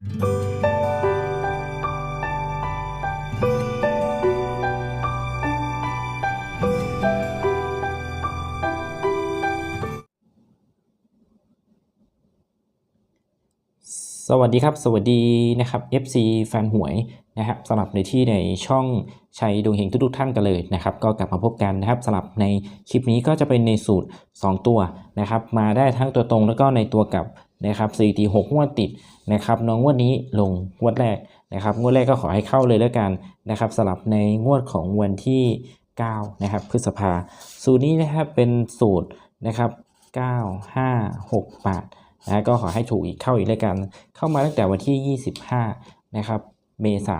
สวัสดีครับ สวัสดีนะครับ FC แฟนหวยนะครับสำหรับในที่ในช่องชัยดวงเฮงทุกๆท่านกันเลยนะครับ ก็กลับมาพบกันนะครับสำหรับในคลิปนี้ก็จะเป็นในสูตร 2 ตัวนะครับ มาได้ทั้งตัวตรงแล้วก็ในตัวกับ นะครับ4ตี6งวดติดนะครับน้องงวดนี้ลงงวดแรกนะครับงวดแรกก็ขอให้เข้าเลยแล้วกันนะครับสำหรับในงวดของวันที่ 9 นะครับ พฤษภาสูตรนี้นะครับเป็นสูตรนะครับ9 5 6 8นะก็ขอให้ถูกอีกเข้าอีกแล้วกัน เข้ามาตั้งแต่วันที่ 25 นะครับ เมษา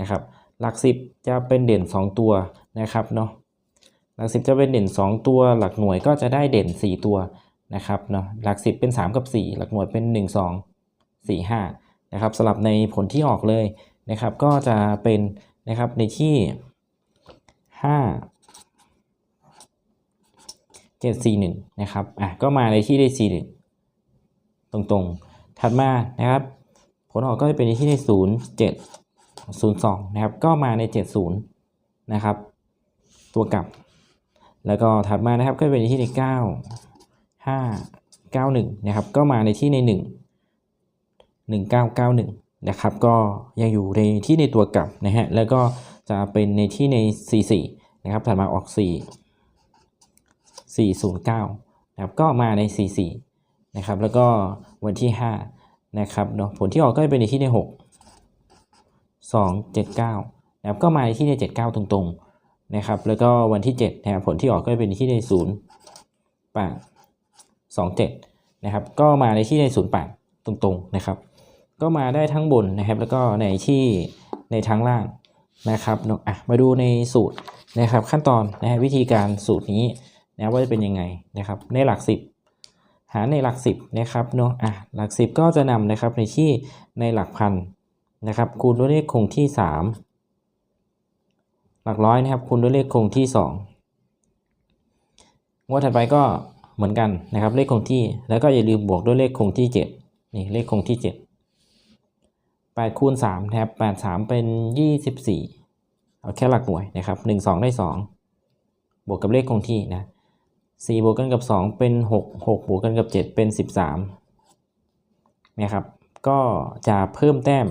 นะครับ หลักสิบจะเป็นเด่น 2 ตัวนะครับเนาะหลักสิบจะเป็นเด่น 2 ตัว หลักหน่วยก็จะได้เด่น 4 ตัว นะครับเนาะหลักสิบเป็น 3 กับ 4 หลักหน่วยเป็น 1 2 4 5นะครับสลับในผลที่ออกเลยนะครับ ก็จะเป็นนะครับในที่ 5 7 4 1นะครับอะก็มาในที่ได้ 4 1 ตรงๆ ถัดมานะครับ ผลออกก็จะเป็นที่ในศูนย์เจ็ดศูนย์สองนะครับ ก็มาในเจ็ดศูนย์นะครับ ตัวกลับ แล้วก็ถัดมานะครับก็เป็นที่ในเก้าห้าเก้าหนึ่งนะครับก็มาในที่ในหนึ่งหนึ่งเก้าเก้าหนึ่งนะครับก็ยังอยู่ในที่ในตัวกลับนะฮะแล้วก็จะเป็นในที่ในสี่สี่นะครับถัดมาออกสี่สี่ศูนย์เก้านะครับก็มาในสี่สี่นะครับแล้วก็วันที่ 5 นะครับเนาะผลที่ออกก็จะเป็นในที่ใน 6 2 7 9นะครับก็มาในที่ใน 79 ตรงๆนะครับแล้วก็วันที่7นะครับผลที่ออกก็จะเป็นในที่ใน 0 8 2 7นะครับก็มาในที่ใน0 8ตรงๆนะครับ ก็มาได้ทั้งบนนะครับแล้วก็ในที่ในทั้งล่างนะครับเนาะอะมาดูในสูตรนะครับขั้นตอนนะฮะวิธีการสูตรนี้นะว่าจะเป็นยังไงนะครับในหลัก 10 หาในหลักสิบนะครับเนาะอะหลักสิบก็จะนำนะครับในที่ในหลักพันนะครับคูณด้วยเลขคงที่สามหลักร้อยนะครับคูณด้วยเลขคงที่สองงวดถัดไปก็ เหมือนกันนะครับ เลขคงที่ แล้วก็อย่าลืมบวกด้วยเลขคงที่เจ็ดนี่เลขคงที่เจ็ดแปคูณสามนะครับแปดสามเป็นยี่สิบสี่เอาแค่หลักหน่วยนะครับหนึ่งสองได้สองบวกกับเลขคงที่นะ4บวกกันกับ 2 เป็น 6 6บวกกันกับ 7 เป็น 13นะครับ ก็จะเพิ่มแต้ม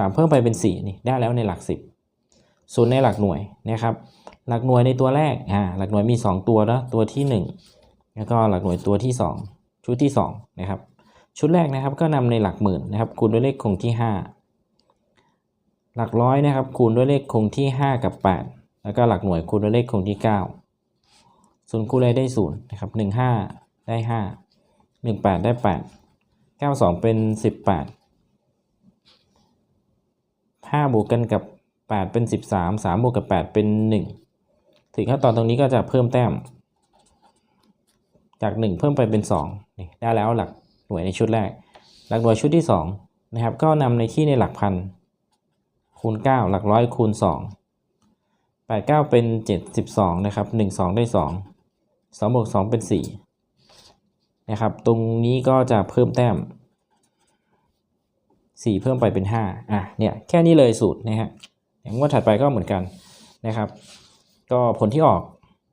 3 เพิ่มไปเป็น 4 นี่ได้แล้วในหลัก 10 ส่วนในหลักหน่วยนะครับ หลักหน่วยในตัวแรกอ่าหลักหน่วยมี 2 ตัวนะตัวที่ 1 แล้วก็หลักหน่วยตัวที่ 2 ชุดที่2นะครับชุดแรกนะครับก็นำในหลักหมื่นนะครับคูณด้วยเลขคงที่ 5 หลักร้อยนะครับคูณด้วยเลขคงที่ 5 กับ 8 แล้วก็หลักหน่วยคูณด้วยเลขคงที่ 9 ศูนย์คูณอะไรได้ศูนย์นะครับหนึ่งห้าได้ห้าหนึ่งแปดได้แปดเก้าสองเป็นสิบแปดห้าบวกกันกับ แปดเป็นสิบสามสามบวกกับแปดเป็นหนึ่งถึงขั้นตอนตรงนี้ก็จะเพิ่มแต้ม จากหนึ่งเพิ่มไปเป็นสองนี่ได้แล้วหลักหน่วยในชุดแรก หลักหน่วยชุดที่สองนะครับก็นำในที่ในหลักพันคูณเก้าหลักร้อยคูณสองแปดเก้าเป็นเจ็ดสิบสองนะครับหนึ่งสองได้สองสองบวกสองเป็นสี่นะครับ ตรงนี้ก็จะเพิ่มแต้มสี่เพิ่มไปเป็นห้าอะ เนี่ย แค่นี้เลยสูตรนะฮะ อย่างงวดถัดไปก็เหมือนกันนะครับ ก็ผลที่ออก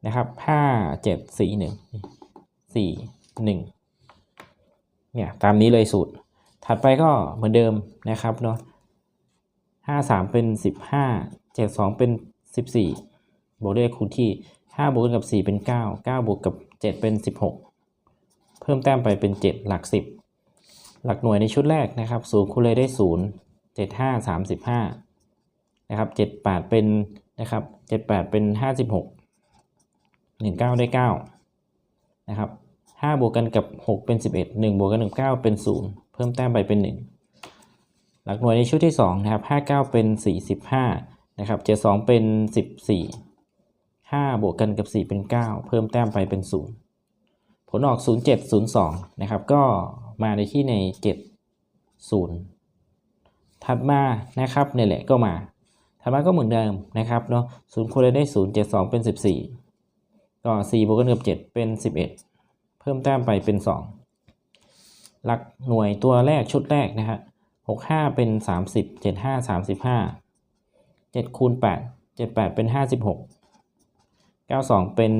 นะครับห้าเจ็ดสี่หนึ่งสี่หนึ่งเนี่ยตามนี้เลยสูตร ถัดไปก็เหมือนเดิมนะครับเนาะห้าสามเป็นสิบห้าเจ็ดสองเป็นสิบสี่บวกด้วยคูณที่ห้าบวกกันกับสี่เป็นเก้าเก้าบวกกับเจ็ดเป็นสิบหกเพิ่มแต้มไปเป็นเจ็ดหลักสิบหลักหน่วยในชุดแรกนะครับศูนย์คูณเลยได้ศูนย์เจ็ดห้าสามสิบห้า นะครับเจ็ดแปดเป็นนะครับเจ็ดแปดเป็นห้าสิบหกหนึ่งเก้าได้เก้านะครับห้าบวกกันกับหกเป็นสิบเอ็ดหนึ่งบวกกันกับเก้าเป็นศูนย์เพิ่มแต้มไปเป็นหนึ่งหลักหน่วยในชุดที่สองนะครับห้าเก้าเป็นสี่สิบห้านะครับเจ็ดสองเป็นสิบสี่ห้าบวกกันกับสี่เป็นเก้าเพิ่มแต้มไปเป็นศูนย์ผลออกศูนย์เจ็ดศูนย์สองนะครับก็มาในที่ในเจ็ดศูนย์ถัดมานะครับเนี่ยแหละก็มา ถัดมาก็เหมือนเดิมนะครับเนาะศูนย์คูณเลยได้ศูนย์เจ็ดสองเป็นสิบสี่ก็สี่บวกกันกับเจ็ดเป็นสิบเอ็ดเพิ่มแต้มไปเป็นสองหลักหน่วยตัวแรกชุดแรกนะฮะหกห้าเป็นสามสิบเจ็ดห้าสามสิบห้าเจ็ดคูณแปดเจ็ดแปดเป็นห้าสิบหกเก้าสองเป็น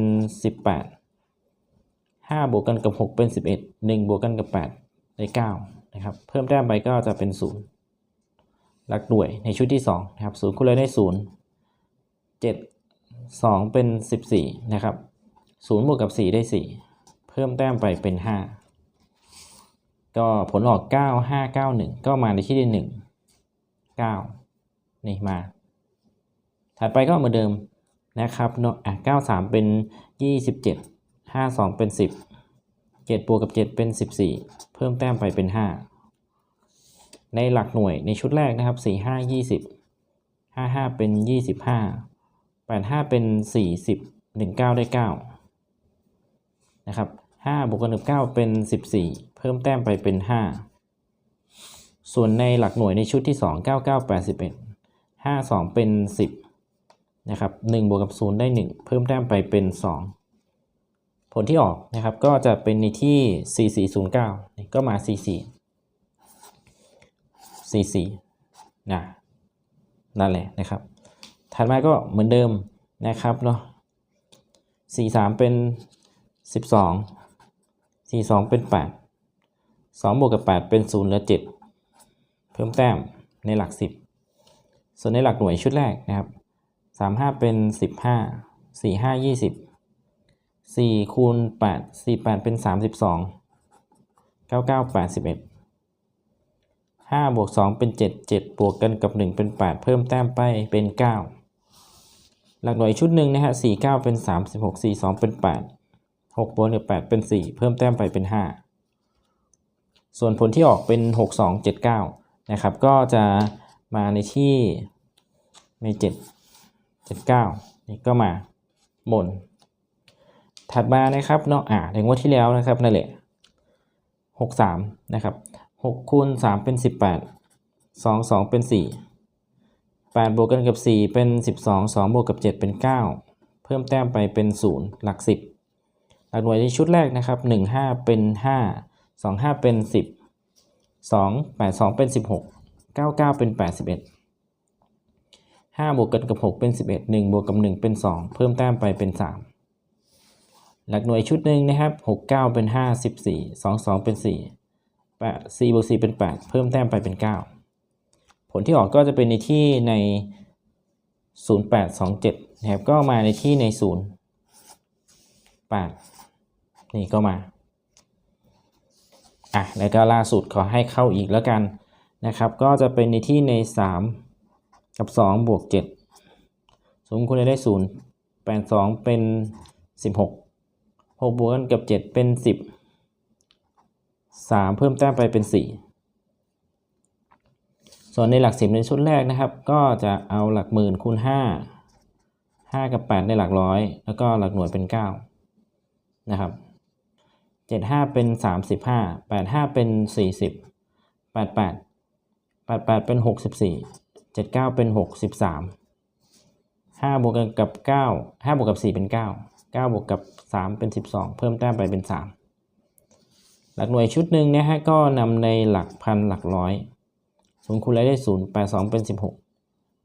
สิบแปดห้าบวกกันกับหกเป็นสิบเอ็ดหนึ่งบวกกันกับแปดได้เก้านะครับ เพิ่มแต้มไปก็จะเป็นศูนย์ หลักหน่วยในชุดที่สองนะครับศูนย์คูณเลยได้ศูนย์เจ็ดสองเป็นสิบสี่นะครับศูนย์บวกกับสี่ได้สี่เพิ่มแต้มไปเป็นห้าก็ผลออก9 5 9 1ก็มาในที่ที่1 9นี่มา ถัดไปก็เหมือนเดิมนะครับเนาะอะ93เป็น27 52เป็น10 7บวกกับ7เป็น14เพิ่มแต้มไปเป็น5 ในหลักหน่วยในชุดแรกนะครับ 4 5 20 55 เป็น 25 85 เป็น 40 19 ได้ 9 นะครับ5บวกกันกับ9เป็น 14 เพิ่มแต้มไปเป็น 5 ส่วนในหลักหน่วยในชุดที่ 2 99 81 5 2 เป็น 10 นะครับ1บวกกับ 0 ได้ 1 เพิ่มแต้มไปเป็น 2ผลที่ออกนะครับก็จะเป็นในที่ 4409 ก็มา 44 44นะนั่นแหละนะครับ ถัดมาก็เหมือนเดิมนะครับเนาะ43เป็น 12สี่สองเป็นแปดสองบวกกับแปดเป็นศูนย์เหลือเจ็ดเพิ่มแต้มในหลักสิบส่วนในหลักหน่วยชุดแรกนะครับสามห้าเป็นสิบห้าสี่ห้ายี่สิบสี่คูณแปดสี่แปดเป็นสาม สิบสองเก้าเก้าแปดสิบเอ็ดห้าบวกสองเป็นเจ็ดเจ็ดบวกกันกับหนึ่งเป็นแปดเพิ่มแต้มไปเป็นเก้าหลักหน่วยชุดหนึ่งนะฮะสี่เก้าเป็นสามสิบหกสี่สองเป็นแปดหกบวกกับแปดเป็นสี่เพิ่มแต้มไปเป็นห้าส่วนผลที่ออกเป็นหกสองเจ็ดเก้านะครับ ก็จะมาในที่ในเจ็ดเจ็ดเก้านี่ก็มาบน ถัดมานะครับเนาะอ่าในงวดที่แล้วนะครับนั่นแหละหกสามนะครับ หกคูณสามเป็นสิบแปดสองสองเป็นสี่แปดบวกกันกับสี่เป็นสิบสองสองบวกกับเจ็ดเป็นเก้าเพิ่มแต้มไปเป็นศูนย์หลักสิบหลักหน่วยในชุดแรกนะครับหนึ่งห้าเป็นห้าสองห้าเป็นสิบสองแปดสองเป็นสิบหกเก้าเก้าเป็นแปดสิบเอ็ดห้าบวกกันกับหกเป็นสิบเอ็ดหนึ่งบวกกับหนึ่งเป็นสองเพิ่มแต้มไปเป็นสามหลักหน่วยชุดหนึ่งนะครับหกเก้าเป็นห้าสิบสี่สองสองเป็นสี่ แปดสี่บวกสี่เป็นแปดเพิ่มแต้มไปเป็นเก้าผลที่ออกก็จะเป็นในที่ในศูนย์แปดสองเจ็ดนะครับก็มาในที่ในศูนย์แปดนี่ก็มาอะแล้วก็ล่าสุดขอให้เข้าอีกแล้วกันนะครับ ก็จะเป็นในที่ใน 3 กับ 2 บวก 7 สมคุณได้ 0 8 2 เป็น 16 6บวกกันกับ 7 เป็น 10 3 เพิ่มแต้มไปเป็น 4 ส่วนในหลัก10ในชุดแรกนะครับ ก็จะเอาหลักหมื่นคูณ 5 5 กับ 8 ในหลักร้อย แล้วก็หลักหน่วยเป็น 9 นะครับเจ็ดห้าเป็นสามสิบห้าแปดห้าเป็นสี่สิบแปดแปดแปดแปดเป็นหกสิบสี่เจ็ดเก้าเป็นหกสิบสามห้าบวกกับเก้าห้าบวกกับสี่เป็นเก้าเก้าบวกกับสามเป็นสิบสองเพิ่มแต้มไปเป็นสาม หลักหน่วยชุดหนึ่งนี่ยฮะก็นำในหลักพันหลักร้อยศูนย์คูณไรได้ศูนย์แปดสองเป็นสิบหก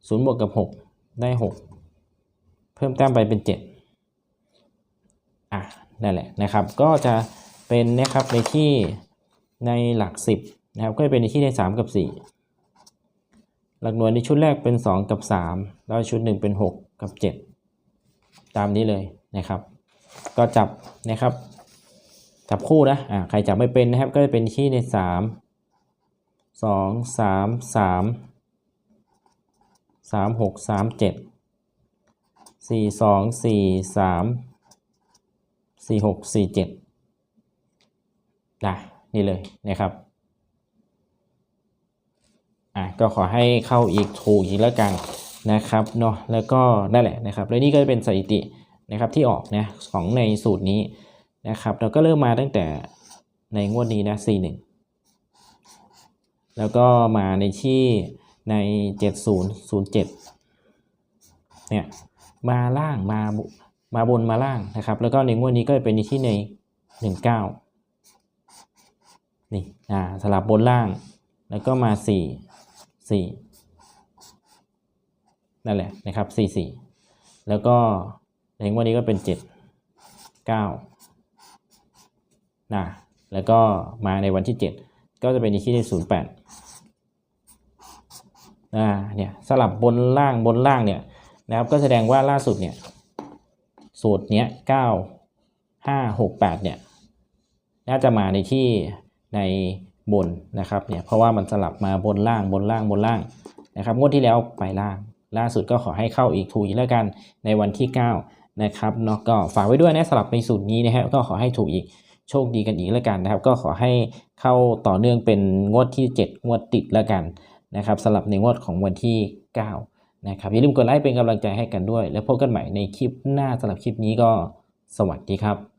ศูนย์บวกกับหกได้หกเพิ่มแต้มไปเป็นเจ็ดอะนั่นแหละนะครับ ก็จะเป็นนะครับในที่ในหลัก10นะครับก็จะเป็นในที่ใน3กับ4หลักหน่วยในชุดแรกเป็น 2 กับ 3 แล้วชุดหนึ่งเป็น 6 กับ 7 ตามนี้เลยนะครับ ก็จับนะครับ จับคู่นะอ่าใครจับไม่เป็นนะครับ ก็จะเป็นที่ใน3 2 3 3 3 6 3 7 4 2 4 3สี่หกสี่เจ็ดนะนี่เลยนะครับอะก็ขอให้เข้าอีกถูกอีกแล้วกันนะครับเนาะแล้วก็นั่นแหละนะครับ และนี่ก็จะเป็นสถิตินะครับที่ออกนะของในสูตรนี้ นะครับ เราก็เริ่มมาตั้งแต่ในงวดนี้นะ C1 แล้วก็มาในที่ใน 7007 เนี่ย มาล่างมามาบนมาล่างนะครับ แล้วก็ในงวดนี้ก็เป็นในที่ในหนึ่งเก้านี่ อ่า สลับบนล่าง แล้วก็มาสี่สี่นั่นแหละนะครับสี่สี่แล้วก็ในงวันนี้ก็เป็นเจ็ดเก้า นะแล้วก็มาในวันที่เจ็ดก็จะเป็นที่ได้ศูนย์แปดอ่าเนี่ยสลับบนล่างบนล่างเนี่ยนะครับก็แสดงว่าล่าสุดเนี่ยสูตรเนี้ยเก้าห้าหกแปดเนี่ยน่าจะมาในที่ในบนนะครับเนี่ยเพราะว่ามันสลับมาบนล่างบนล่างบนล่างนะครับงวดที่แล้วไปล่าง ล่าสุดก็ขอให้เข้าอีกถูกอีกแล้วกันในวันที่ 9 นะครับเนาะก็ฝากไว้ด้วยนะสลับในสูตรนี้นะครับก็ขอให้ถูกอีก โชคดีกันอีกแล้วกันนะครับ ก็ขอให้เข้าต่อเนื่องเป็นงวดที่ 7 งวดติดแล้วกันนะครับสลับในงวดของวันที่ 9 นะครับอย่าลืมกดไลค์เป็นกำลังใจให้กันด้วย แล้วพบกันใหม่ในคลิปหน้าสำหรับคลิปนี้ก็สวัสดีครับ